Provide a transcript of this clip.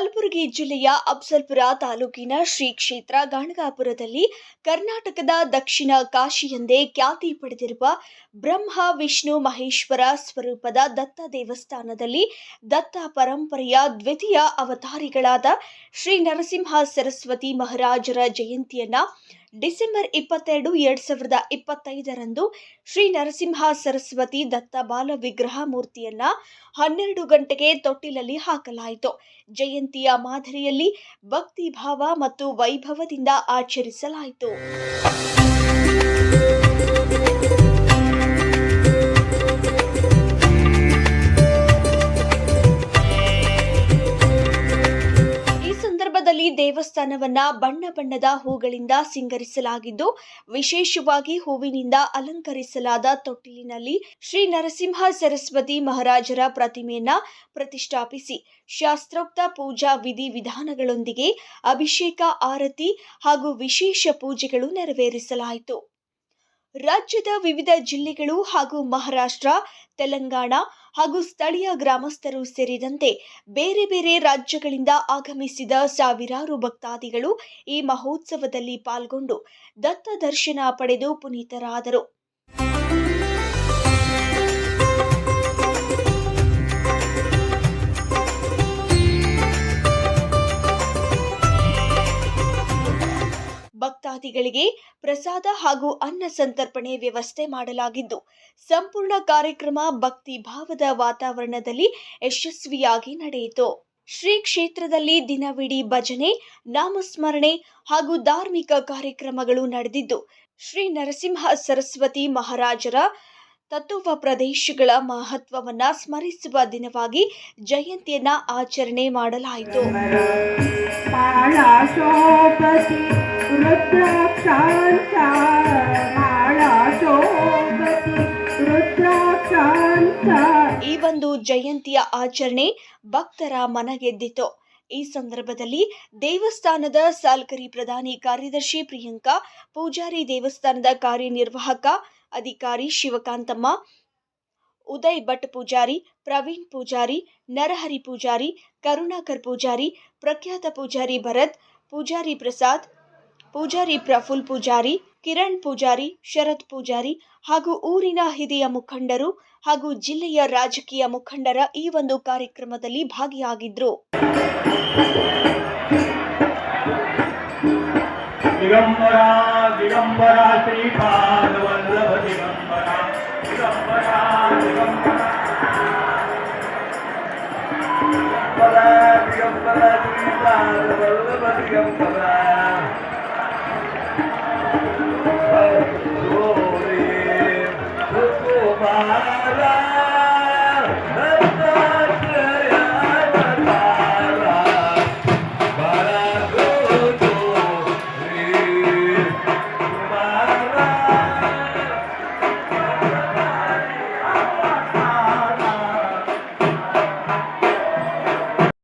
ಕಲಬುರಗಿ ಜಿಲ್ಲೆಯ ಅಫ್ಜಲ್ಪುರ ತಾಲೂಕಿನ ಶ್ರೀ ಕ್ಷೇತ್ರ ಗಾಣಗಾಪುರದಲ್ಲಿ ಕರ್ನಾಟಕದ ದಕ್ಷಿಣ ಕಾಶಿ ಎಂದೇ ಖ್ಯಾತಿ ಪಡೆದಿರುವ ಬ್ರಹ್ಮ, ವಿಷ್ಣು, ಮಹೇಶ್ವರ ಸ್ವರೂಪದ ದತ್ತ ದೇವಸ್ಥಾನದಲ್ಲಿ ದತ್ತ ಪರಂಪರೆಯ ದ್ವಿತೀಯ ಅವತಾರಿಗಳಾದ ಶ್ರೀ ನರಸಿಂಹ ಸರಸ್ವತಿ ಮಹಾರಾಜರ ಜಯಂತಿಯನ್ನ ಡಿಸೆಂಬರ್ ಇಪ್ಪತ್ತೆರಡು, ಎರಡ್ ಸಾವಿರದ ಇಪ್ಪತ್ತೈದರಂದು ಶ್ರೀ ನರಸಿಂಹ ಸರಸ್ವತಿ ದತ್ತ ಬಾಲ ವಿಗ್ರಹ ಮೂರ್ತಿಯನ್ನ ಹನ್ನೆರಡು ಗಂಟೆಗೆ ತೊಟ್ಟಿಲಲ್ಲಿ ಹಾಕಲಾಯಿತು. ಜಯಂತಿಯ ಮಾದರಿಯಲ್ಲಿ ಭಕ್ತಿ ಭಾವ ಮತ್ತು ವೈಭವದಿಂದ ಆಚರಿಸಲಾಯಿತು. ಸಂದರ್ಭದಲ್ಲಿ ದೇವಸ್ಥಾನವನ್ನ ಬಣ್ಣ ಬಣ್ಣದ ಹೂಗಳಿಂದ ಸಿಂಗರಿಸಲಾಗಿದ್ದು, ವಿಶೇಷವಾಗಿ ಹೂವಿನಿಂದ ಅಲಂಕರಿಸಲಾದ ತೊಟ್ಟಿಲಿನಲ್ಲಿ ಶ್ರೀ ನರಸಿಂಹ ಸರಸ್ವತಿ ಮಹಾರಾಜರ ಪ್ರತಿಮೆಯನ್ನ ಪ್ರತಿಷ್ಠಾಪಿಸಿ, ಶಾಸ್ತ್ರೋಕ್ತ ಪೂಜಾ ವಿಧಿ ವಿಧಾನಗಳೊಂದಿಗೆ ಅಭಿಷೇಕ, ಆರತಿ ಹಾಗೂ ವಿಶೇಷ ಪೂಜೆಗಳು ನೆರವೇರಿಸಲಾಯಿತು. ರಾಜ್ಯದ ವಿವಿಧ ಜಿಲ್ಲೆಗಳು ಹಾಗೂ ಮಹಾರಾಷ್ಟ್ರ, ತೆಲಂಗಾಣ ಹಾಗೂ ಸ್ಥಳೀಯ ಗ್ರಾಮಸ್ಥರು ಸೇರಿದಂತೆ ಬೇರೆ ಬೇರೆ ರಾಜ್ಯಗಳಿಂದ ಆಗಮಿಸಿದ ಸಾವಿರಾರು ಭಕ್ತಾದಿಗಳು ಈ ಮಹೋತ್ಸವದಲ್ಲಿ ಪಾಲ್ಗೊಂಡು ದತ್ತ ದರ್ಶನ ಪಡೆದು ಪುನೀತರಾದರು. ಭಕ್ತಾದಿಗಳಿಗೆ ಪ್ರಸಾದ ಹಾಗೂ ಅನ್ನ ಸಂತರ್ಪಣೆ ವ್ಯವಸ್ಥೆ ಮಾಡಲಾಗಿದ್ದು, ಸಂಪೂರ್ಣ ಕಾರ್ಯಕ್ರಮ ಭಕ್ತಿ ಭಾವದ ವಾತಾವರಣದಲ್ಲಿ ಯಶಸ್ವಿಯಾಗಿ ನಡೆಯಿತು. ಶ್ರೀ ಕ್ಷೇತ್ರದಲ್ಲಿ ದಿನವಿಡೀ ಭಜನೆ, ನಾಮಸ್ಮರಣೆ ಹಾಗೂ ಧಾರ್ಮಿಕ ಕಾರ್ಯಕ್ರಮಗಳು ನಡೆದಿದ್ದು, ಶ್ರೀ ನರಸಿಂಹ ಸರಸ್ವತಿ ಮಹಾರಾಜರ ತತ್ವ ಪ್ರದೇಶಗಳ ಮಹತ್ವವನ್ನು ಸ್ಮರಿಸುವ ದಿನವಾಗಿ ಜಯಂತಿಯನ್ನ ಆಚರಣೆ ಮಾಡಲಾಯಿತು. ಈ ಒಂದು ಜಯಂತಿಯ ಆಚರಣೆ ಭಕ್ತರ ಮನಗೆದ್ದಿತು. ಈ ಸಂದರ್ಭದಲ್ಲಿ ದೇವಸ್ಥಾನದ ಸಾಲ್ಕರಿ ಪ್ರಧಾನಿ ಕಾರ್ಯದರ್ಶಿ ಪ್ರಿಯಾಂಕಾ, ಪೂಜಾರಿ ದೇವಸ್ಥಾನದ ಕಾರ್ಯನಿರ್ವಾಹಕ ಅಧಿಕಾರಿ ಶಿವಕಾಂತಮ್ಮ, ಉದಯ್ ಭಟ್ ಪೂಜಾರಿ, ಪ್ರವೀಣ್ ಪೂಜಾರಿ, ನರಹರಿ ಪೂಜಾರಿ, ಕರುಣಾಕರ್ ಪೂಜಾರಿ, ಪ್ರಖ್ಯಾತ ಪೂಜಾರಿ ಭರತ್, ಪೂಜಾರಿ ಪ್ರಸಾದ್ ಪೂಜಾರಿ ಪ್ರಫುಲ್ ಪೂಜಾರಿ, ಕಿರಣ್ ಪೂಜಾರಿ, ಶರತ್ ಪೂಜಾರಿ ಹಾಗೂ ಊರಿನ ಹಿರಿಯ ಮುಖಂಡರು ಹಾಗೂ ಜಿಲ್ಲೆಯ ರಾಜಕೀಯ ಮುಖಂಡರ ಈ ಒಂದು ಕಾರ್ಯಕ್ರಮದಲ್ಲಿ ಭಾಗಿಯಾಗಿದ್ರು. Hey!